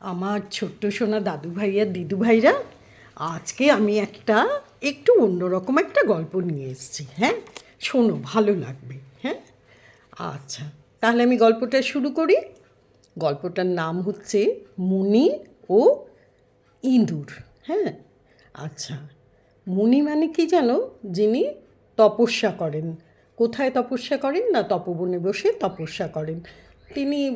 আমার ছোট্ট সোনা দাদু ভাই আর দিদু ভাইরা, আজকে আমি একটা একটু অন্যরকম একটা গল্প নিয়ে এসেছি হ্যাঁ? শোনো, ভালো লাগবে হ্যাঁ? আচ্ছা তাহলে আমি গল্পটা শুরু করি। গল্পটার নাম হচ্ছে মুনি ও ইঁদুর হ্যাঁ? আচ্ছা মুনি মানে কি জানো? যিনি তপস্যা করেন। কোথায় তপস্যা করেন না তপবনে বসে তপস্যা করেন? তিনি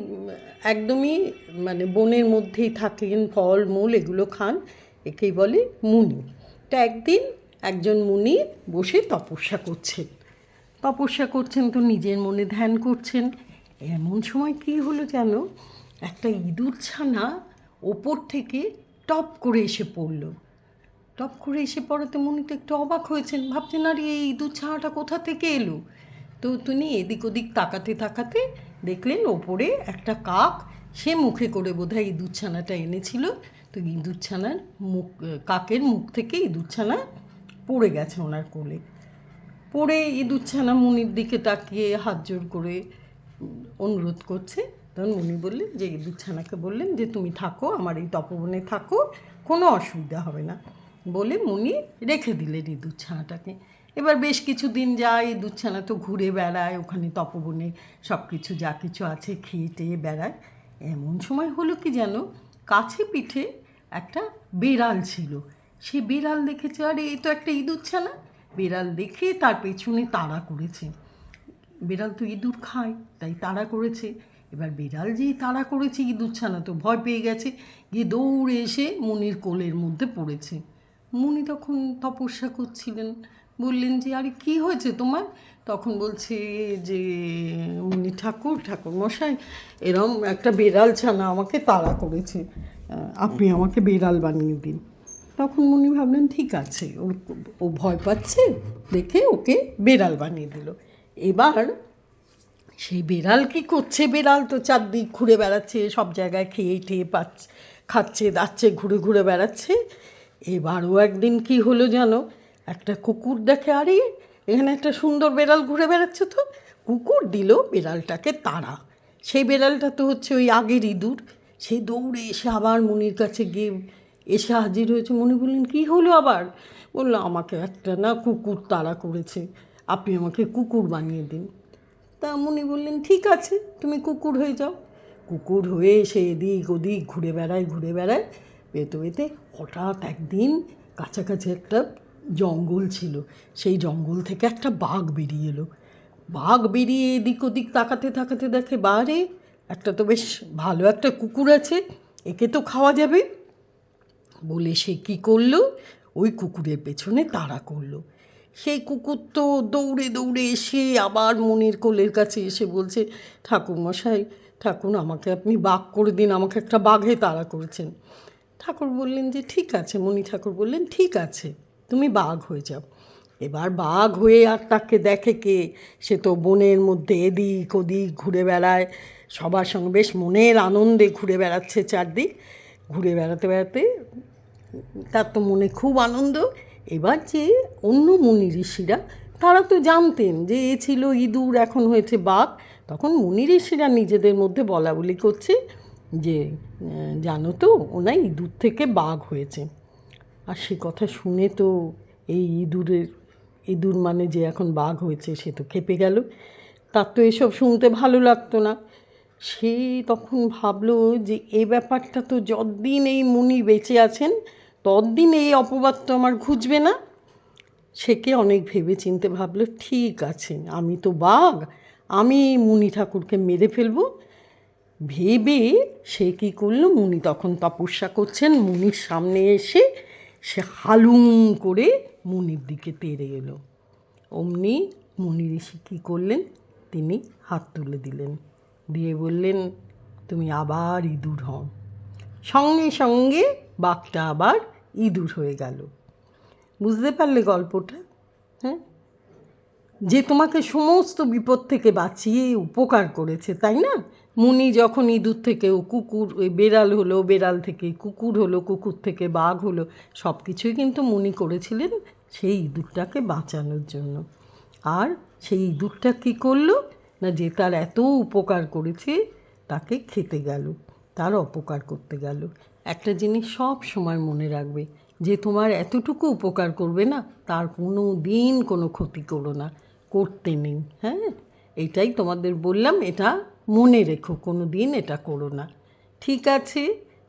একদমই মানে বনের মধ্যেই থাকেন, ফল, মূল এগুলো খান, একেই বলে মুনি। তা একদিন একজন মুনি বসে তপস্যা করছেন। তপস্যা করছেন তো নিজের মনে ধ্যান করছেন। এমন সময় কি হলো যেন একটা ইঁদুর ছানা ওপর থেকে টপ করে এসে পড়ল। টপ করে এসে পড়াতে মুনি তো একটু অবাক হয়েছেন। ভাবছেন, আরে, এই ইঁদুর ছানাটা কোথা থেকে এলো? তো তিনি এদিক ওদিক তাকাতে তাকাতে দেখলেন ওপরে একটা কাক, সে মুখে করে বোধহয় ইঁদুর ছানাটা এনেছিল। তো ইঁদুর ছানার মুখ, কাকের মুখ থেকে ইঁদুর ছানা পড়ে গেছে ওনার কোলে। পড়ে ইঁদুর ছানা মুনির দিকে তাকিয়ে হাত জোর করে অনুরোধ করছে। তখন মুনি বললেন, যে ইঁদুর ছানাকে বললেন যে তুমি থাকো, আমার এই তপবনে থাকো, কোনো অসুবিধা হবে না। বলে মুনি রেখে দিলেন ইঁদুর ছানাটাকে এবার বেশ কিছু দিন যায় ইঁদুর ছানা তো ঘুরে বেড়ায়, ওখানে তপবনে সব কিছু যা কিছু আছে খেয়ে টেয়ে বেড়ায়। এমন সময় হলো কি যেন, কাছে পিঠে একটা বেড়াল ছিল। সে বেড়াল দেখেছে, আরে এই তো একটা ইঁদুর ছানা বেড়াল দেখে তার পেছনে তাড়া করেছে। বিড়াল তো ইঁদুর খায়, তাই তাড়া করেছে। এবার বিড়াল যেই তাড়া করেছে, ইঁদুর ছানা তো ভয় পেয়ে গেছে। গিয়ে দৌড়ে এসে মুনির কোলের মধ্যে পড়েছে। মুনি তখন তপস্যা করছিলেন। বললেন যে, আরে, কি হয়েছে তোমার? তখন বলছে যে মুনি ঠাকুর ঠাকুর মশাই, এরম একটা বেড়াল ছানা আমাকে তাড়া করেছে। আপনি আমাকে বেড়াল বানিয়ে দিন। তখন মুনি ভাবলেন, ঠিক আছে ওর ও ভয় পাচ্ছে, দেখে ওকে বেড়াল বানিয়ে দিল। এবার সেই বেড়াল কি করছে? বেড়াল তো চারদিক ঘুরে বেড়াচ্ছে, সব জায়গায় খেয়ে, টেয়ে পাচ্ছে, খাচ্ছে, দাচ্ছে, ঘুরে ঘুরে বেড়াচ্ছে। এবারও একদিন কি হলো জানো? একটা কুকুর দেখে আরে, এখানে একটা সুন্দর বেড়াল ঘুরে বেড়াচ্ছে তো। কুকুর দিল বেড়ালটাকে তাড়া। সেই বেড়ালটা তো হচ্ছে ওই আগের ইঁদুর সে দৌড়ে এসে আবার মুনির কাছে গিয়ে এসে হাজির হয়েছে। মনে বললেন, কী হলো আবার? বলল, আমাকে একটা না কুকুর তাড়া করেছে। আপনি আমাকে কুকুর বানিয়ে দিন। তা মুনি বললেন, ঠিক আছে, তুমি কুকুর হয়ে যাও। কুকুর হয়ে সে এদিক ওদিক ঘুরে বেড়ায় ঘুরে বেড়ায়। পেতে পেতে হঠাৎ একদিন কাছাকাছি একটা জঙ্গল ছিল। সেই জঙ্গল থেকে একটা বাঘ বেরিয়ে এলো। বাঘ বেরিয়ে এদিক ওদিক তাকাতে তাকাতে দেখে, বারে, একটা তো বেশ ভালো একটা কুকুর আছে, একে তো খাওয়া যাবে। বলে সে কী করল? ওই কুকুরের পেছনে তাড়া করল। সেই কুকুর তো দৌড়ে দৌড়ে এসে আবার মনির কোলের কাছে এসে বলছে ঠাকুর মশাই ঠাকুর আমাকে আপনি বাঘ করে দিন, আমাকে একটা বাঘে তাড়া করেছেন। ঠাকুর বললেন যে, ঠিক আছে। মণি ঠাকুর বললেন, ঠিক আছে। তুমি বাঘ হয়ে যাও। এবার বাঘ হয়ে আর তাকে দেখে কে? সে তো বনের মধ্যে এদিক ওদিক ঘুরে বেড়ায়। সবার সঙ্গে বেশ মনের আনন্দে ঘুরে বেড়াচ্ছে চারদিক। ঘুরে বেড়াতে বেড়াতে তার তো মনে খুব আনন্দ। এবার যে অন্য মুনি ঋষিরা, তারা তো জানতেন যে এ ছিল ইঁদুর, এখন হয়েছে বাঘ। তখন মুনি ঋষিরা নিজেদের মধ্যে বলা বলি করছে যে জানো তো ওনার ইঁদুর থেকে বাঘ হয়েছে। আর সে কথা শুনে তো এই ইঁদুরের, ইঁদুর মানে যে এখন বাঘ হয়েছে সে তো খেপে গেল। তার তো এসব শুনতে ভালো লাগতো না। সে তখন ভাবলো যে এ ব্যাপারটা তো যতদিন এই মুনি বেঁচে আছেন, ততদিন এই অপবাদ তো আমার ঘুচবে না। সেকে অনেক ভেবে চিনতে ভাবলো, ঠিক আছে, আমি তো বাঘ, আমি মুনি ঠাকুরকে মেরে ফেলব। ভেবে সে কী করল? মুনি তখন তপস্যা করছেন। মুনির সামনে এসে সে হালুম করে মুনির দিকে তেড়ে এলো। অমনি মুনি ঋষি কী করলেন? তিনি হাত তুলে দিলেন। দিয়ে বললেন, তুমি আবার ইঁদুর হও। সঙ্গে সঙ্গে বাঘটা আবার ইঁদুর হয়ে গেল। বুঝতে পারলে গল্পটা? হ্যাঁ? যে তোমাকে সমস্ত বিপদ থেকে বাঁচিয়ে উপকার করেছে, তাই না? মুনি যখন ইঁদুর থেকে কুকুর, ওই বেড়াল হলো, বেড়াল থেকে, কুকুর হলো, কুকুর থেকে বাঘ হলো, সব কিছুই কিন্তু মুনি করেছিলেন সেই ইঁদুরটাকে বাঁচানোর জন্য। আর সেই ইঁদুরটা কী করল? না যে তার এত উপকার করেছে, তাকে খেতে গেল, তার অপকার করতে গেল। একটা জিনিস সব সময় মনে রাখবে, যে তোমার এতটুকু উপকার করবে না, তার কোনো দিন কোনো ক্ষতি করো না। করতে নেই হ্যাঁ? এটাই তোমাদের বললাম, এটা মনে রেখো কোনো দিন এটা করো না। ঠিক আছে,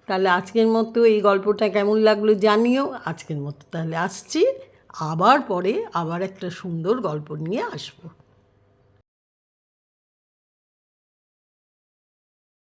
তাহলে আজকের মতো এই গল্পটা কেমন লাগল জানিও। আজকের মতো তাহলে আসছি, আবার পরে আবার একটা সুন্দর গল্প নিয়ে আসব।